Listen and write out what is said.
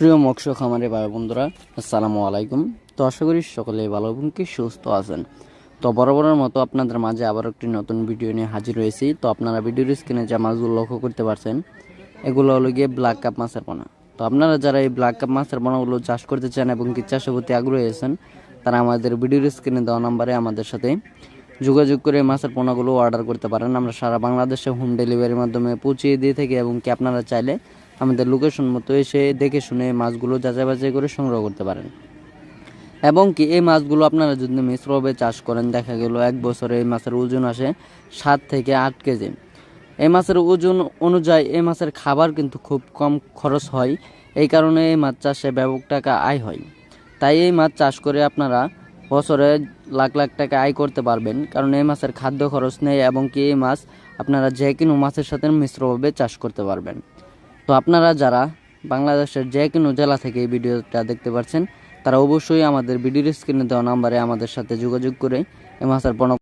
প্রিয় মৎস্য খামারে ভাই বন্ধুরা, আসসালামু আলাইকুম। তো আশা করি সকলে ভালো এবং কি সুস্থ আছেন। তো বরাবরের মতো আপনাদের মাঝে আবার একটি নতুন ভিডিও নিয়ে হাজির হয়েছি। তো আপনারা ভিডিওর স্ক্রিনে যে মাছগুলো লক্ষ্য করতে পারছেন, এগুলো হলো গিয়ে ব্ল্যাক কাপ মাছের পোনা। তো আপনারা যারা এই ব্ল্যাক কাপ মাছের পোনাগুলো চাষ করতে চান এবং কি চাষের প্রতি আগ্রহী আছেন, তারা আমাদের ভিডিওর স্ক্রিনে দেওয়া নাম্বারে আমাদের সাথে যোগাযোগ করে মাছের পোনাগুলো অর্ডার করতে পারেন। আমরা সারা বাংলাদেশে হোম ডেলিভারির মাধ্যমে পৌঁছিয়ে দিয়ে থাকি এবং কি আপনারা চাইলে আমাদের লোকেশন মতো এসে দেখে শুনে মাছগুলো যাচাই বাছাই করে সংগ্রহ করতে পারেন। এবং কি, এই মাছগুলো আপনারা যদি মিশ্রভাবে চাষ করেন, দেখা গেল এক বছরে এই মাছের ওজন আসে সাত থেকে আট কেজি। এই মাছের ওজন অনুযায়ী এই মাছের খাবার কিন্তু খুব কম খরচ হয়, এই কারণে এই মাছ চাষে ব্যাপক টাকা আয় হয়। তাই এই মাছ চাষ করে আপনারা বছরে লাখ লাখ টাকা আয় করতে পারবেন, কারণ এই মাছের খাদ্য খরচ নেই এবং কি এই মাছ আপনারা যে কোনো মাছের সাথে মিশ্রভাবে চাষ করতে পারবেন। তো আপনারা যারা বাংলাদেশের যে কোনো জেলা থেকে এই ভিডিওটা দেখতে পাচ্ছেন তারা অবশ্যই আমাদের ভিডিওর স্ক্রিনে দেওয়া নাম্বারে আমাদের সাথে যোগাযোগ করে মাছের পণ্য